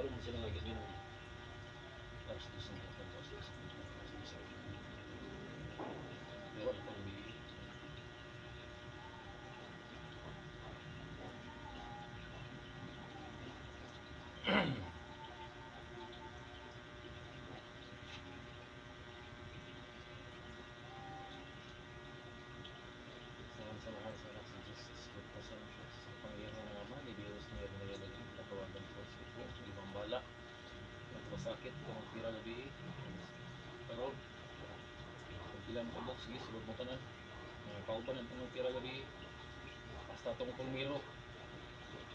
sila lagi din. Tapos di sa mga tapos di sa mga tapos di sa Pero ano pang bili? Salamat sa mahal sa anak sa Diyos sa sagot pa sa Diyos sa pangyayari ng Ama ni Diyos ni Erno Yelo ng katawagan ko sa ito di bambala at masakit kung tira gabi pero kung ilan mo kabok sige sulod mo tanan uh, pauban ang tunong tira gabi basta itong kulmiro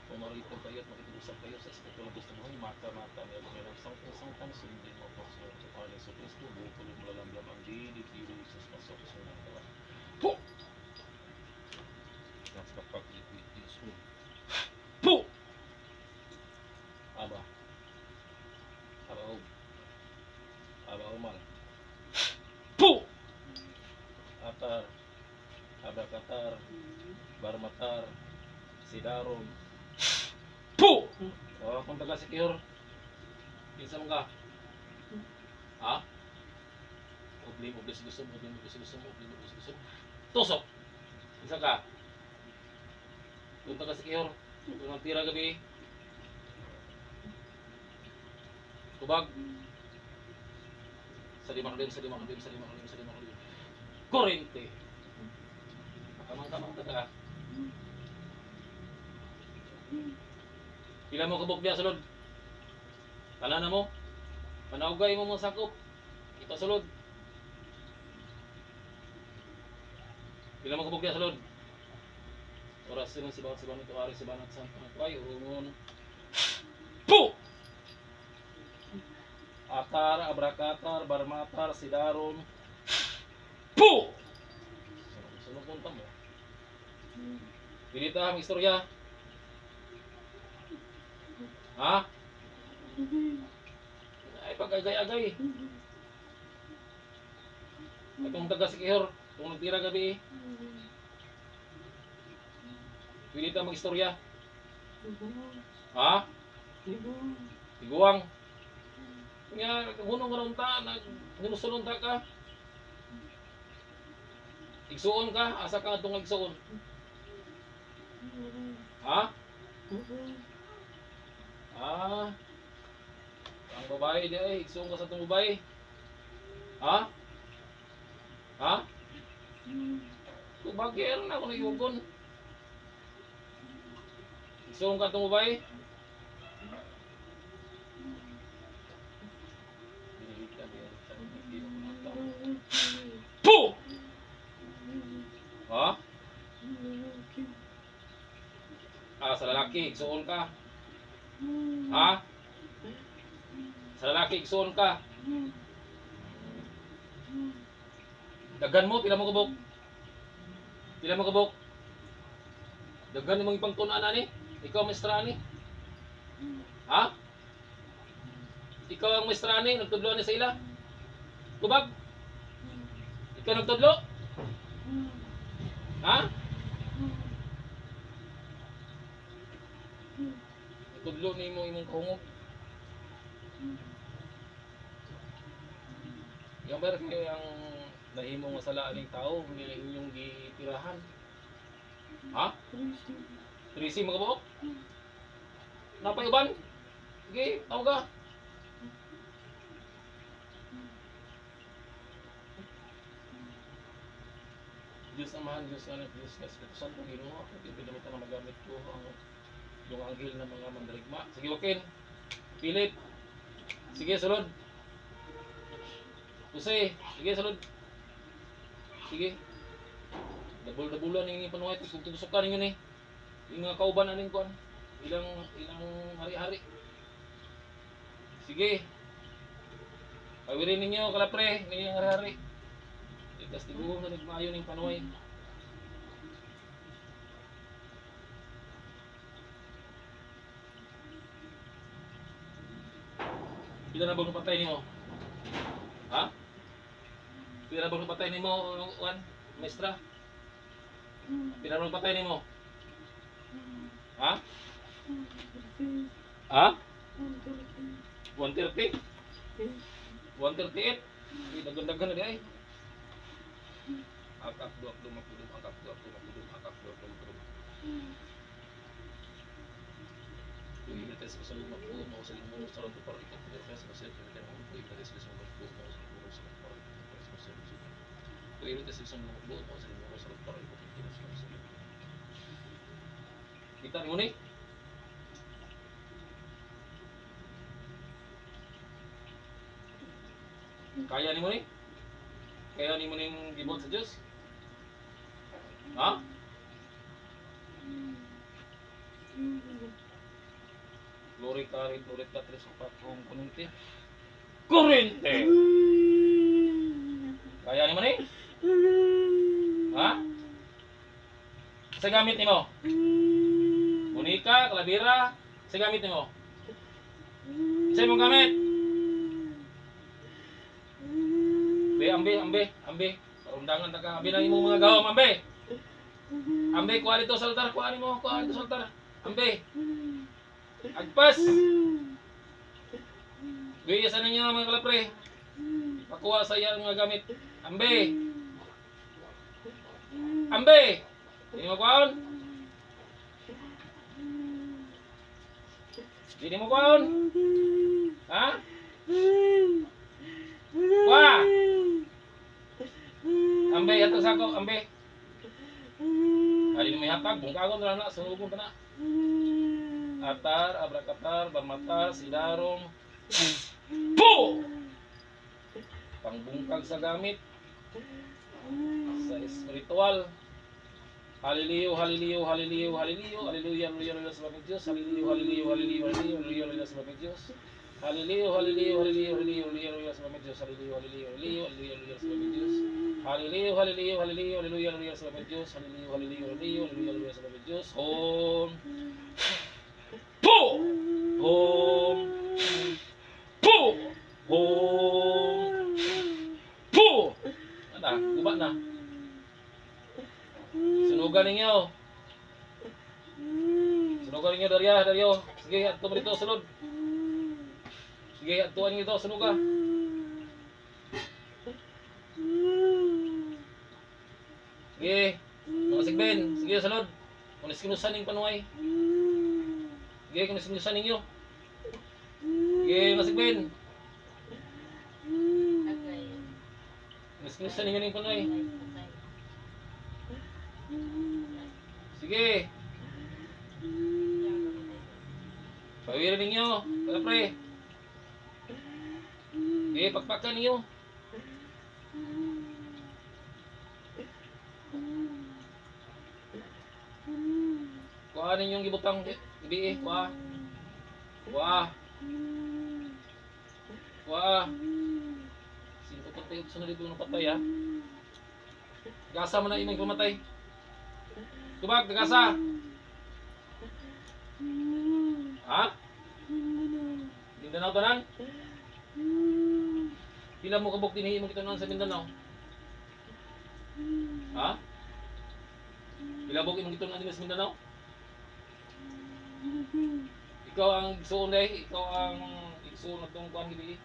kung marito kayo at makikipusap kayo sa espiritual gusto mo mata-mata niya kung meron something sometimes hindi mo po sa sa pangalan sa Kristo buo ko rin malalamdam ang di di Jesus pasok sa mga kawan po That's kapag Diyos mo. Po! Aba Aba o mal. Po! Atar. Aba katar. Barmatar. Sidaron. Po! O, kung taga secure. Kinsa mo? Ha? Oblim, oblis gusto mo, oblim, oblis gusto mo, oblim, oblis gusto mo. Tusok! Kinsa ka? Doon taga secure. Ang tira gabi. Tubag. Sa lima kalim, sa lima kalim, sa lima kalim, sa lima kalim. Korente. Kamang-kamang taga. Pila mo kabuk diya sulod. Tanan na mo. Panaugay mo mo sakop. Ito sulod. Pila mo kabuk diya sulod. Oras sila si bawat si banat tuwari si banat sa ay ungon. Po! Atar, abrakatar, barmatar, sidaron. Po! Sunod punta mo. Pilita ang istorya. Ha? Ay, pag-agay-agay. Itong taga sikihor, itong nagtira gabi. Pilita mag-istorya. Ha? Iguang. Nga, hunong ka nung ta, nag, hinusulong ta ka. Igsuon ka, asa ka itong igsuon. Ha? Ah. Ang babae di ay, igsuon ka sa itong babae. Ha? Ha? Kubagir na ako nag-iugon. Igsuon ka itong babae. Po! Ha? Ah, sa lalaki, igsuon ka. Ha? Sa lalaki, igsuon ka. Dagan mo, pila mo kabok. Pila mo kabok. Dagan mo ipang tunan ani. Ikaw ang maestra ani. Ha? Ikaw ang maestra ani, nagtudlo ni sa ila. Kubag? Ikaw nagtudlo? Ha? Tudlo ni mo imong kahungog. Yung ber kay ang nahimo nga sala aning tao, hindi inyong gitirahan. Ha? Trisi magabok? Napay uban? Sige, tawag ka. Diyos Amahan, Diyos Anak, Diyos na Espiritu Santo, Ginoo ako, ibinamit na magamit ko ang yung anghel ng mga mandarigma. Sige, Joaquin. Philip. Sige, sunod. Jose. Sige, sunod. Sige. Dabul-dabulan yung panuhay. Kung tutusukan ninyo ni. Yung mga kauban aning kuan. Ilang, ilang hari-hari. Sige. Pawirin ninyo, kalapre. Ilang hari-hari. Ikas tiguhong na nagmayo ng panuhay. Pila na bang patay nimo? Ha? Pila na bang patay nimo, Juan? Maestra? Pila na bang patay nimo? Ha? Ha? 130? 138? Nagdagan na di ay. Akak 20, 20, akak 20, 20, akak 20, 20. Prohíbe la transgresión del Macbeth, no se le muros para tu parte, que te dejas hacer que me quede un prohíbe la transgresión del Macbeth, no se le muros para tu parte, que te dejas hacer que me Prohíbe la transgresión del Macbeth, no se le muros para tu parte, que te dejas hacer que me Kita mo ni? Kaya ni mo ni? Kaya ni mo ni gibot sa Diyos? Ha? Glory ka rin, glory ka tres upat kong kununti. Kurente! Kaya ni mo ni? Ha? Sa gamit ni mo? Monika, Kalabira, sa gamit ni mo? Sa imong gamit? Ambe, ambe, ambe, ambe. Undangan ta ka, ambe na imong mga gawam, ambe. Ambe, kuha dito sa altar, kuha mo, kuha dito sa altar. Ambe. Agpas. Gaya sa ninyo mga kalapre. Pakuha sa iya mga gamit. Ambe. Ambe. Hindi mo kuhaon? Hindi mo kuhaon? Ha? Wah. Ambe, ato sa ako, ambe. Hari may hatag, bungkagon na na, sunugon ka na. Atar, abrakatar, barmatar, sidarong. Po! Pangbungkag sa gamit. Sa espiritual. Haliliyo, haliliyo, haliliyo, haliliyo, haleluya, haleluya, haleluya sa mga Diyos. Haleluya, haleluya, haleluya, haleluya, haleluya, haleluya sa mga Diyos. Haleluya, haleluya, haleluya, haleluya, haleluya, haleluya sa mga Diyos. Haleluya, haleluya, haleluya, haleluya, haleluya sa mga Diyos. Haleluya, haleluya, haleluya, haleluya, haleluya sa mga Diyos. Haleluya, haleluya, haleluya, haleluya, haleluya sa mga Diyos. Om. Om. Po! Om. Po! Ano, guba na. Sunugan ninyo. Sunugan ninyo, Daria, Dario. Sige, ato mo dito, sunod. Sige, atuan ninyo dito, sunuga. Sige, mga sigben. Sige, sunod. Kunis kinusan ning panuay. Sige, kunis kinusan ninyo. Sige, mga sigben. Kunis kinusan ninyo ning panuay. Sige. Pawirin ninyo. Kaya pre. Eh, pagpakan ninyo. Kuha ninyong gibutang gabi eh. Kuha. Kuha. Kuha. Sinto patay sa na dito ng patay ha. Gasa mo na imong pumatay. Tubag, gasa. Ha? Mindanao tanan? Pila mo kabuk dinhi mo kitanon sa Mindanao? Ha? Pila buk imong din sa Mindanao? Ikaw ang igsuon day, ikaw ang igsuon na tong kuan gibi.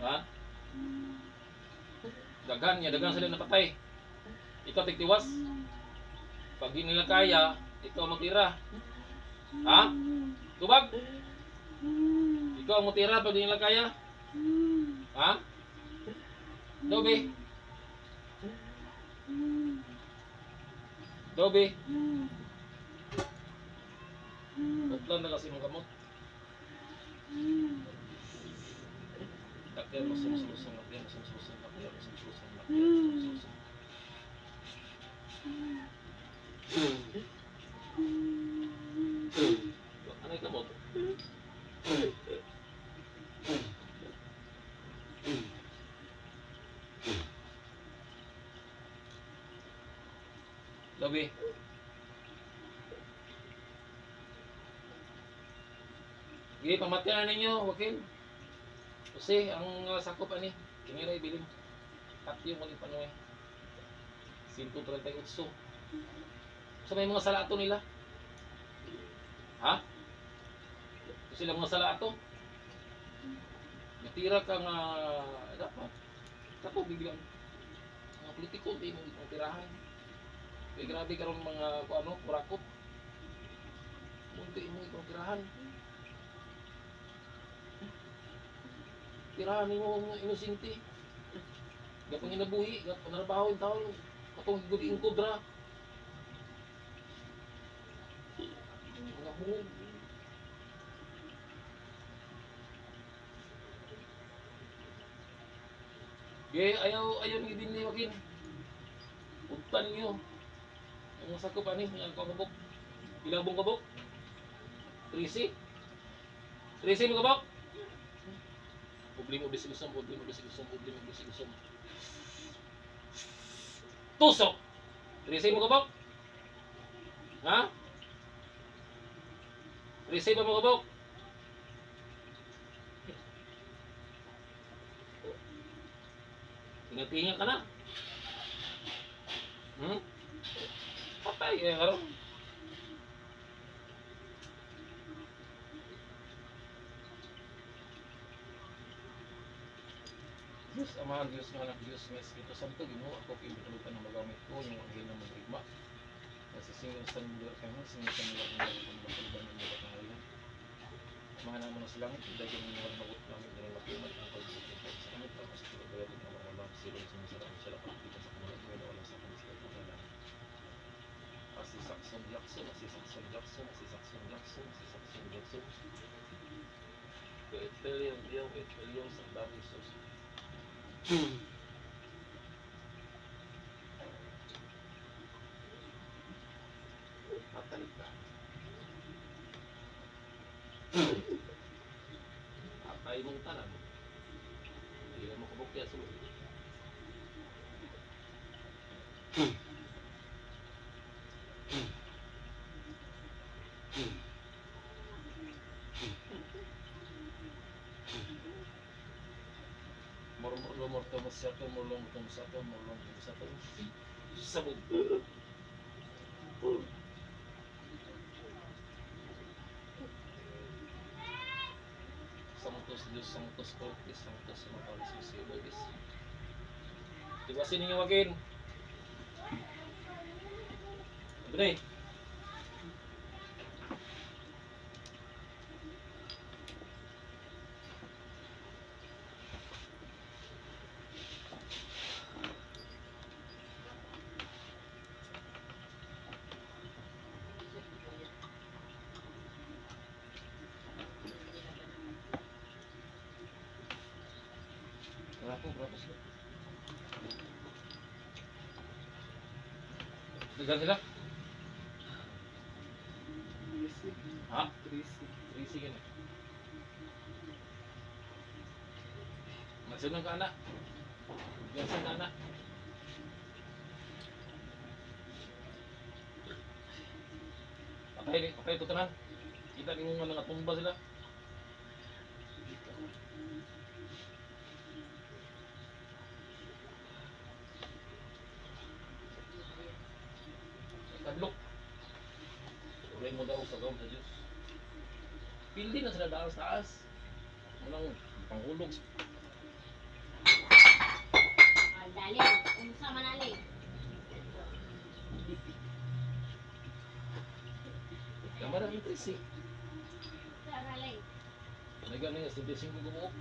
Ha? Daghan niya, daghan sila napatay. Ikaw tigtiwas. Pag di nila kaya, ikaw magtira. Ha? Tubag? Ikaw ang mutira pag di nila kaya? Ha? Dobe? Dobe? Uplan na kasi mong gamot. Takder mo sumusulusong, takder mo sumusulusong, takder mo sumusulusong, takder mo sumusulusong. Ano yung gamot? Gabi. Sige, pamatyan na ninyo, wakil. Kasi, ang uh, sakop ani, kinira ibilin. Tatyo mo ni Panoy. 138. Sa may mga salato nila. Ha? Sila mga salato. Matira ka nga dapat. Kato biglang mga politiko di mo tirahan. Kaya grabe karon mga ano, kurakot. Munti mo itong tirahan. Tirahan mo mga inusinti. Gapang inabuhi, gapang narabaho yung tao. Katong gudi yung kudra. Mga hungog. Gaya, ayaw, ayaw ni din ni Joaquin. Puntan niyo. Ang sakop ani, ang kabok. Ilang bong kabok? Trisi? Trisi mo kabok? Problema bisig-usam, problema bisig-usam, problema bisig-usam. Tusok! Trisi mo kabok? Ha? Ba mo kabok? Tinga-tinga ka na. Hmm? Patay eh, karon. Diyos, Amahan, Diyos nga anak, Diyos nga Espiritu Santo, Ginoo, ako pinutulutan ng magamit ko, yung anghel ng magrigma. Kasi single sa mundo kami, sa mundo kami, kung magpuluban ng mga pangalan. Amahan naman sa langit, dahil yung mga magot namin, dahil makimat ang pagbuti ko sa langit, tapos pinagbayad din ang mga mga silong sumasarang sila pagkita sa kanila, kaya wala sa kanila sa kanila. Asi Saxon Jackson, asi Saxon Jackson, asi Saxon Jackson, asi Saxon Jackson. Ethelium, yung Ethelium sa dami sus. Patay ka. Patay mong tanan. Hindi na makabukya sa ulo. Murmur morto masyato mulong tong sato mulong tong sato. Sabog. Sanctus Deus Sanctus Cortis Sanctus Matalis Visibilis. Tibasin ninyo wagin. Bener. Berapa Degan sila? Ha? Trisi kan? Masunod ka anak. Ka anak. Patay ni, patay ito tanan. Kita ni mo nga nakatumba sila. Mo daw sa gawin sa Diyos. Pildi na sila daas taas. Walang panghulog. Dali. Unsa man ali? Kamara ang trisi. Sa ali. Nagano yung 75 kubuok.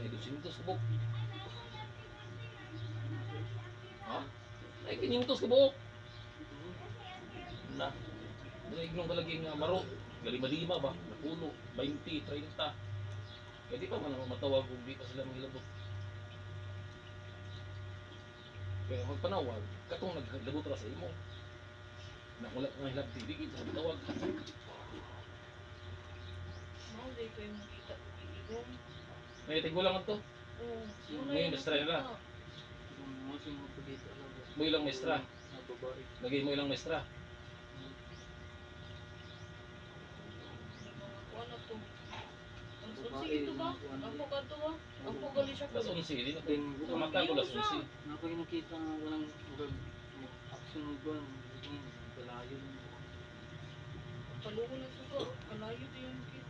May 200 kubuok. May 500 kubuok. Na. Naignong talaga yung maro. Galima-lima ba? Napulo. 20, 30. Kaya di pa man matawag kung di pa sila maghilabot. Kaya magpanawag, katong naglabot ra sa imo. Na wala kang hilab di kita sa tawag. Monday ko yung nakita ko iigong. May tigulang to. Oo. Ngayon, nastra na. Mo ilang maestra. Lagay mo ilang maestra. Ano to? Ang sunsi ito ba? Ang puka to ba? Ang puka li siya ko. Las 11, di na Kamata ko las 11. Ako yung nakita nga walang action mo ba? Palayo. Paluko na suka. Kalayo din yung kit.